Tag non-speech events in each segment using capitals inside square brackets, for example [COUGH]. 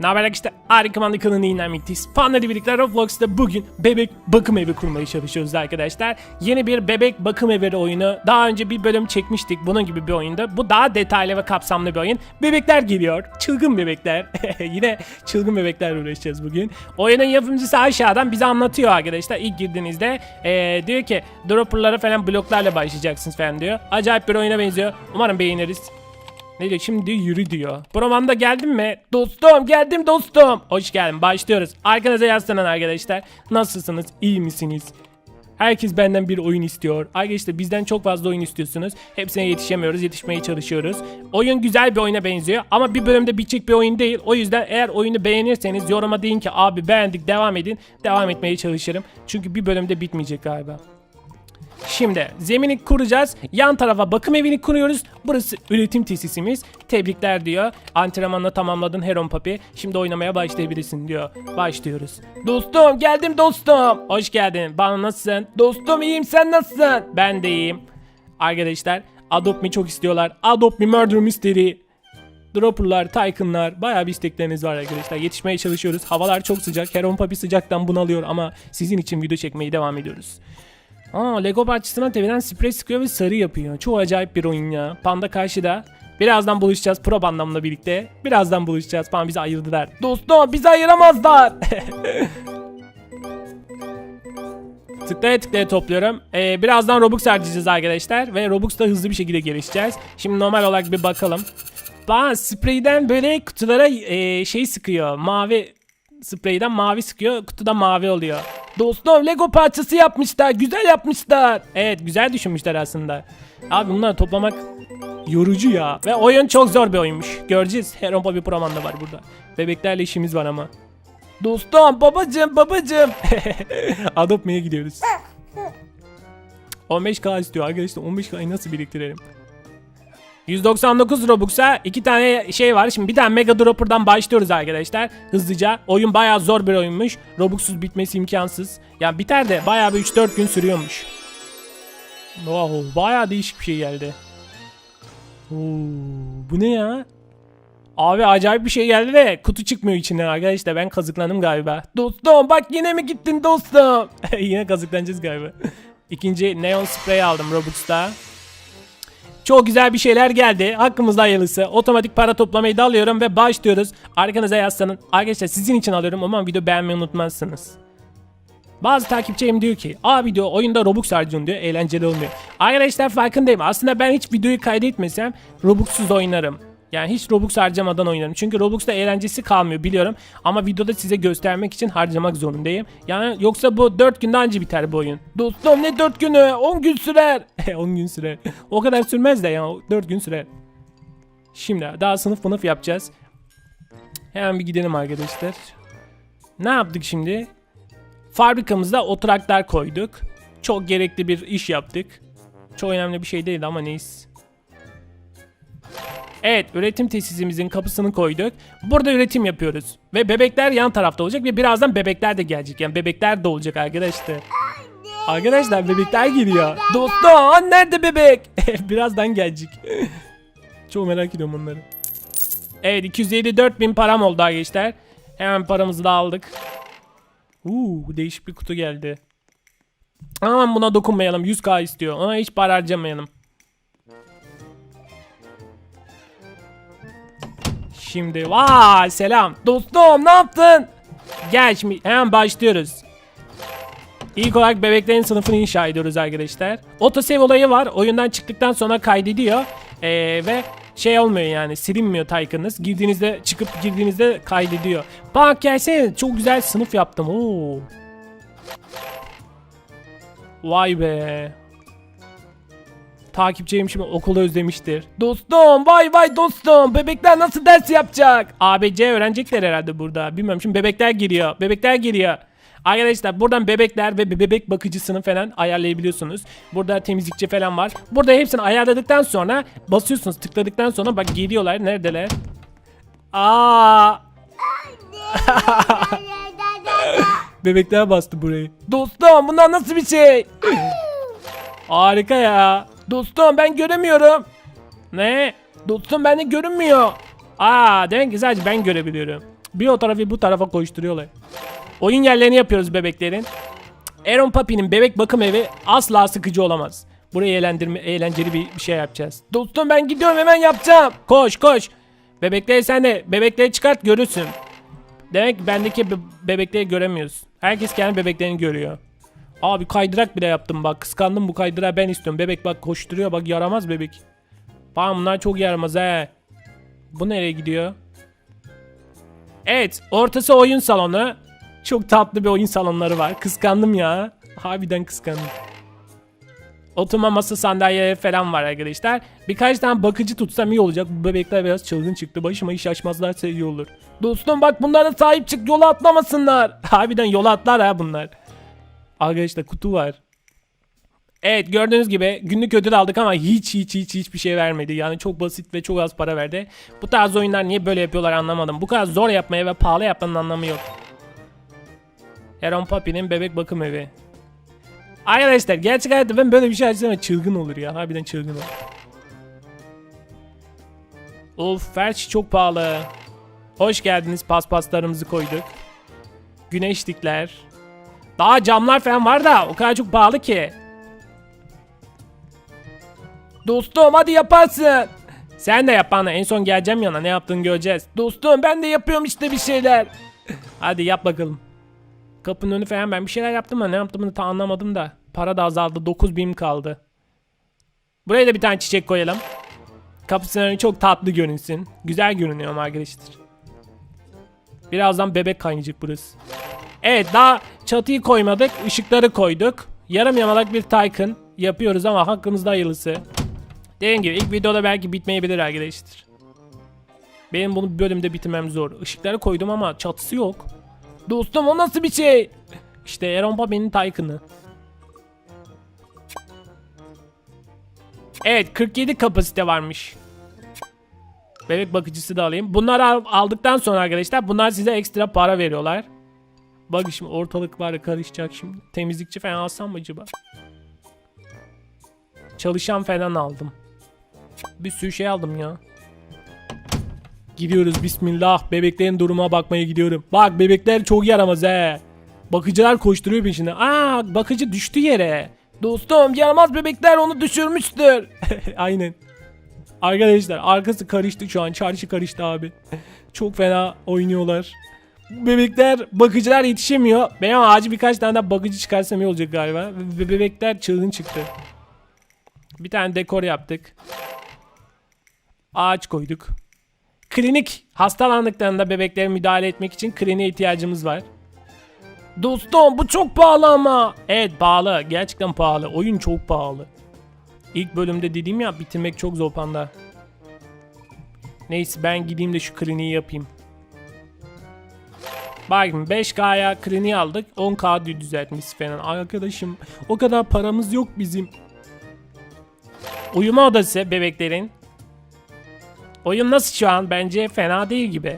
Ne arkadaşlar? Harika Manda kanalına inanmakteyiz. Fanları birlikte Roblox'ta bugün bebek bakım evi kurmaya çalışıyoruz arkadaşlar. Yeni bir bebek bakım evi oyunu. Daha önce bir bölüm çekmiştik bunun gibi bir oyunda. Bu daha detaylı ve kapsamlı bir oyun. Bebekler geliyor. Çılgın bebekler. [LAUGHS] Yine çılgın bebekler uğraşacağız bugün. Oyunun yapımcısı aşağıdan bize anlatıyor arkadaşlar. İlk girdiğinizde eee, diyor ki dropperlara falan bloklarla başlayacaksınız falan diyor. Acayip bir oyuna benziyor. Umarım beğeniriz. Ne diyor şimdi yürü diyor. Bromanda geldin mi? Dostum geldim dostum. Hoş geldin başlıyoruz. Arkanıza yaslanın arkadaşlar. Nasılsınız? İyi misiniz? Herkes benden bir oyun istiyor. Arkadaşlar bizden çok fazla oyun istiyorsunuz. Hepsine yetişemiyoruz. Yetişmeye çalışıyoruz. Oyun güzel bir oyuna benziyor. Ama bir bölümde bitecek bir oyun değil. O yüzden eğer oyunu beğenirseniz yoruma deyin ki abi beğendik devam edin. Devam etmeye çalışırım. Çünkü bir bölümde bitmeyecek galiba. Şimdi zemini kuracağız. Yan tarafa bakım evini kuruyoruz. Burası üretim tesisimiz. Tebrikler diyor. Antrenmanla tamamladın Heron Papi. Şimdi oynamaya başlayabilirsin diyor. Başlıyoruz. Dostum geldim dostum. Hoş geldin. Bana nasılsın? Dostum iyiyim sen nasılsın? Ben de iyiyim. Arkadaşlar Adopt Me çok istiyorlar. Adopt Me Murder Mystery. Dropperlar, Tycoon'lar bayağı bir istekleriniz var arkadaşlar. Yetişmeye çalışıyoruz. Havalar çok sıcak. Heron Papi sıcaktan bunalıyor ama sizin için video çekmeye devam ediyoruz. Aa Lego parçasına tepeden sprey sıkıyor ve sarı yapıyor. Çok acayip bir oyun ya. Panda karşıda. Birazdan buluşacağız pro bandamla birlikte. Birazdan buluşacağız. Panda bizi ayırdılar. Dostum bizi ayıramazlar. [LAUGHS] tıklaya tıklaya topluyorum. Ee, birazdan Robux harcayacağız arkadaşlar. Ve Robux'ta hızlı bir şekilde gelişeceğiz. Şimdi normal olarak bir bakalım. Bana spreyden böyle kutulara e, şey sıkıyor. Mavi spreyden mavi sıkıyor. Kutuda mavi oluyor. Dostum Lego parçası yapmışlar. Güzel yapmışlar. Evet güzel düşünmüşler aslında. Abi bunları toplamak yorucu ya. Ve oyun çok zor bir oyunmuş. Göreceğiz. Heron bir Proman da var burada. Bebeklerle işimiz var ama. Dostum babacım babacım. [LAUGHS] Adopt Me'ye gidiyoruz. [LAUGHS] 15k istiyor arkadaşlar. 15k'yı nasıl biriktirelim? 199 Robux'a iki tane şey var. Şimdi bir tane Mega Dropper'dan başlıyoruz arkadaşlar. Hızlıca. Oyun bayağı zor bir oyunmuş. Robux'suz bitmesi imkansız. Yani biter de bayağı bir 3-4 gün sürüyormuş. Wow, bayağı değişik bir şey geldi. Oo, bu ne ya? Abi acayip bir şey geldi de kutu çıkmıyor içinden arkadaşlar. Ben kazıklandım galiba. Dostum bak yine mi gittin dostum? [LAUGHS] yine kazıklanacağız galiba. İkinci Neon Spray aldım Robux'ta. Çok güzel bir şeyler geldi. Hakkımızda hayırlısı. Otomatik para toplamayı da alıyorum ve başlıyoruz. Arkanıza yaslanın. Arkadaşlar sizin için alıyorum ama video beğenmeyi unutmazsınız. Bazı takipçilerim diyor ki abi diyor oyunda Robux harcıyorsun diyor eğlenceli olmuyor. Arkadaşlar farkındayım aslında ben hiç videoyu kaydetmesem Robux'suz oynarım. Yani hiç Robux harcamadan oynarım. Çünkü Robux'ta eğlencesi kalmıyor biliyorum. Ama videoda size göstermek için harcamak zorundayım. Yani yoksa bu 4 günde anca biter bu oyun. Dostum ne 4 günü? 10 gün sürer. [LAUGHS] 10 gün sürer. O kadar sürmez de ya 4 gün sürer. Şimdi daha sınıf sınıf yapacağız. Hemen bir gidelim arkadaşlar. Ne yaptık şimdi? Fabrikamızda oturaklar koyduk. Çok gerekli bir iş yaptık. Çok önemli bir şey değildi ama neyse. Evet üretim tesisimizin kapısını koyduk. Burada üretim yapıyoruz. Ve bebekler yan tarafta olacak ve birazdan bebekler de gelecek. Yani bebekler de olacak arkadaşlar. Arkadaşlar bebekler geliyor. Dostum nerede bebek? [LAUGHS] birazdan gelecek. [LAUGHS] Çok merak ediyorum onları. Evet 254 bin param oldu arkadaşlar. Hemen paramızı da aldık. Uuu değişik bir kutu geldi. Aman buna dokunmayalım 100k istiyor. Ona hiç para harcamayalım. Şimdi vay selam. Dostum ne yaptın? Gel şimdi hemen başlıyoruz. İlk olarak bebeklerin sınıfını inşa ediyoruz arkadaşlar. Otosave olayı var. Oyundan çıktıktan sonra kaydediyor. Ee, ve şey olmuyor yani silinmiyor Tycoon'ınız. Girdiğinizde çıkıp girdiğinizde kaydediyor. Bak gelsene çok güzel sınıf yaptım. Oo. Vay be. Takipçilerim şimdi okulu özlemiştir. Dostum vay vay dostum bebekler nasıl ders yapacak? ABC öğrenecekler herhalde burada. Bilmiyorum şimdi bebekler giriyor. Bebekler giriyor. Arkadaşlar buradan bebekler ve bebek bakıcısını falan ayarlayabiliyorsunuz. Burada temizlikçi falan var. Burada hepsini ayarladıktan sonra basıyorsunuz. Tıkladıktan sonra bak geliyorlar. Neredeler? Aa! [LAUGHS] Bebekler bastı burayı. Dostum bunlar nasıl bir şey? Harika ya. Dostum ben göremiyorum. Ne? Dostum bende görünmüyor. Aa demek ki sadece ben görebiliyorum. Bir o tarafa bir bu tarafa koşturuyorlar. Oyun yerlerini yapıyoruz bebeklerin. Aaron Papi'nin bebek bakım evi asla sıkıcı olamaz. Burayı eğlendirme, eğlenceli bir, bir şey yapacağız. Dostum ben gidiyorum hemen yapacağım. Koş koş. Bebekleri sen de bebekleri çıkart görürsün. Demek ki bendeki be- bebekleri göremiyorsun. Herkes kendi bebeklerini görüyor. Abi kaydırak bile yaptım bak. Kıskandım bu kaydırağı ben istiyorum. Bebek bak koşturuyor bak yaramaz bebek. Bak bunlar çok yaramaz he. Bu nereye gidiyor? Evet ortası oyun salonu. Çok tatlı bir oyun salonları var. Kıskandım ya. Harbiden kıskandım. Oturma masa sandalyeleri falan var arkadaşlar. Birkaç tane bakıcı tutsam iyi olacak. Bu bebekler biraz çılgın çıktı. Başıma iş açmazlarsa iyi olur. Dostum bak bunlara sahip çık yola atlamasınlar. [LAUGHS] Harbiden yola atlar ha bunlar. Arkadaşlar kutu var. Evet gördüğünüz gibi günlük ödül aldık ama hiç hiç hiç hiçbir şey vermedi. Yani çok basit ve çok az para verdi. Bu tarz oyunlar niye böyle yapıyorlar anlamadım. Bu kadar zor yapmaya ve pahalı yapmanın anlamı yok. Aaron Papi'nin bebek bakım evi. Arkadaşlar gerçek hayatta ben böyle bir şey açsam çılgın olur ya. Harbiden çılgın olur. Of ferç çok pahalı. Hoş geldiniz paspaslarımızı koyduk. Güneşlikler. Daha camlar falan var da o kadar çok pahalı ki. Dostum hadi yaparsın. Sen de yap bana en son geleceğim yana ne yaptığını göreceğiz. Dostum ben de yapıyorum işte bir şeyler. hadi yap bakalım. Kapının önü falan ben bir şeyler yaptım ama ne yaptığımı tam anlamadım da. Para da azaldı 9000 kaldı. Buraya da bir tane çiçek koyalım. Kapısının önü çok tatlı görünsün. Güzel görünüyor arkadaşlar. Birazdan bebek kaynayacak burası. Evet daha çatıyı koymadık. ışıkları koyduk. Yarım yamalak bir Tycoon yapıyoruz ama hakkımızda hayırlısı. Dediğim gibi ilk videoda belki bitmeyebilir arkadaşlar. Benim bunu bölümde bitirmem zor. Işıkları koydum ama çatısı yok. Dostum o nasıl bir şey? İşte Aaron Papi'nin Tycoon'ı. Evet 47 kapasite varmış. Bebek bakıcısı da alayım. Bunları al- aldıktan sonra arkadaşlar bunlar size ekstra para veriyorlar. Bak şimdi ortalık var karışacak şimdi. Temizlikçi falan alsam mı acaba? Çalışan falan aldım. Bir sürü şey aldım ya. Gidiyoruz bismillah. Bebeklerin duruma bakmaya gidiyorum. Bak bebekler çok yaramaz he. Bakıcılar koşturuyor peşinde. Aa bakıcı düştü yere. Dostum yaramaz bebekler onu düşürmüştür. [LAUGHS] Aynen. Arkadaşlar arkası karıştı şu an. Çarşı karıştı abi. Çok fena oynuyorlar. Bebekler bakıcılar yetişemiyor. Benim acil birkaç tane daha bakıcı çıkarsam iyi olacak galiba. Ve bebekler çılgın çıktı. Bir tane dekor yaptık. Ağaç koyduk. Klinik hastalandıklarında bebeklere müdahale etmek için kliniğe ihtiyacımız var. Dostum bu çok pahalı ama. Evet pahalı. Gerçekten pahalı. Oyun çok pahalı. İlk bölümde dediğim ya bitirmek çok zor panda. Neyse ben gideyim de şu kliniği yapayım. Bakın 5K'ya kliniği aldık. 10K düzeltmiş falan. Arkadaşım o kadar paramız yok bizim. Uyuma odası bebeklerin. Oyun nasıl şu an? Bence fena değil gibi.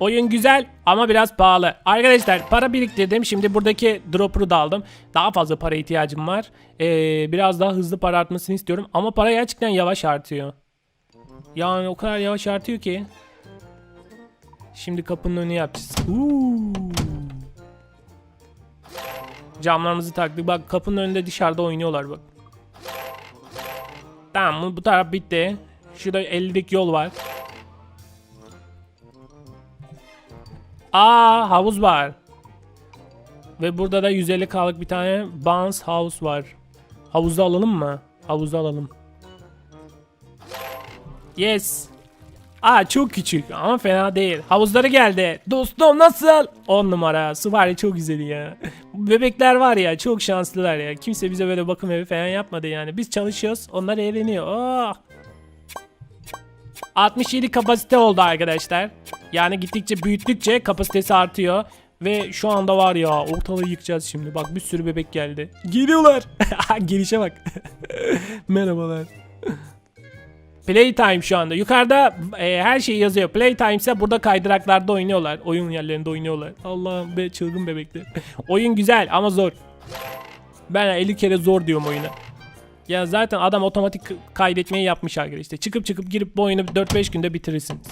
Oyun güzel ama biraz pahalı. Arkadaşlar para biriktirdim. Şimdi buradaki dropper'ı da aldım. Daha fazla para ihtiyacım var. Ee, biraz daha hızlı para artmasını istiyorum. Ama para gerçekten yavaş artıyor. Yani o kadar yavaş artıyor ki. Şimdi kapının önünü yapacağız. Uuu. Camlarımızı taktık. Bak kapının önünde dışarıda oynuyorlar bak. Tamam bu taraf bitti. Şurada 50'lik yol var. Aa havuz var. Ve burada da 150 kalık bir tane bounce house var. Havuzda alalım mı? Havuzda alalım. Yes. Aa çok küçük ama fena değil. Havuzları geldi. Dostum nasıl? 10 numara. Su var ya çok güzel ya. Bebekler var ya çok şanslılar ya. Kimse bize böyle bakım evi falan yapmadı yani. Biz çalışıyoruz. Onlar eğleniyor. Oh. 67 kapasite oldu arkadaşlar. Yani gittikçe büyüttükçe kapasitesi artıyor. Ve şu anda var ya ortalığı yıkacağız şimdi. Bak bir sürü bebek geldi. Geliyorlar. [LAUGHS] Gelişe bak. [LAUGHS] Merhabalar. Playtime şu anda. Yukarıda e, her şey yazıyor. Playtime ise burada kaydıraklarda oynuyorlar. Oyun yerlerinde oynuyorlar. Allah'ım be çılgın bebekler. [LAUGHS] Oyun güzel ama zor. Ben 50 kere zor diyorum oyuna. Ya zaten adam otomatik kaydetmeyi yapmış arkadaşlar. Çıkıp çıkıp girip bu oyunu 4-5 günde bitirirsiniz.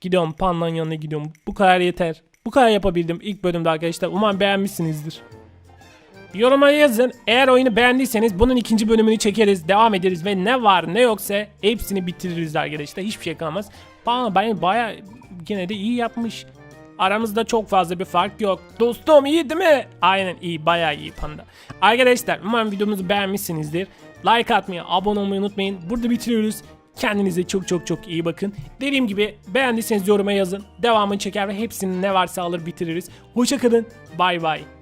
Gidiyorum pandanın yanına gidiyorum. Bu kadar yeter. Bu kadar yapabildim ilk bölümde arkadaşlar. Umarım beğenmişsinizdir. Yoruma yazın. Eğer oyunu beğendiyseniz bunun ikinci bölümünü çekeriz. Devam ederiz ve ne var ne yoksa hepsini bitiririz arkadaşlar. Hiçbir şey kalmaz. Bana ben baya yine de iyi yapmış. Aramızda çok fazla bir fark yok. Dostum iyi değil mi? Aynen iyi baya iyi panda. Arkadaşlar umarım videomuzu beğenmişsinizdir. Like atmayı, abone olmayı unutmayın. Burada bitiriyoruz. Kendinize çok çok çok iyi bakın. Dediğim gibi beğendiyseniz yoruma yazın. Devamını çeker ve hepsinin ne varsa alır bitiririz. Hoşçakalın. Bay bay.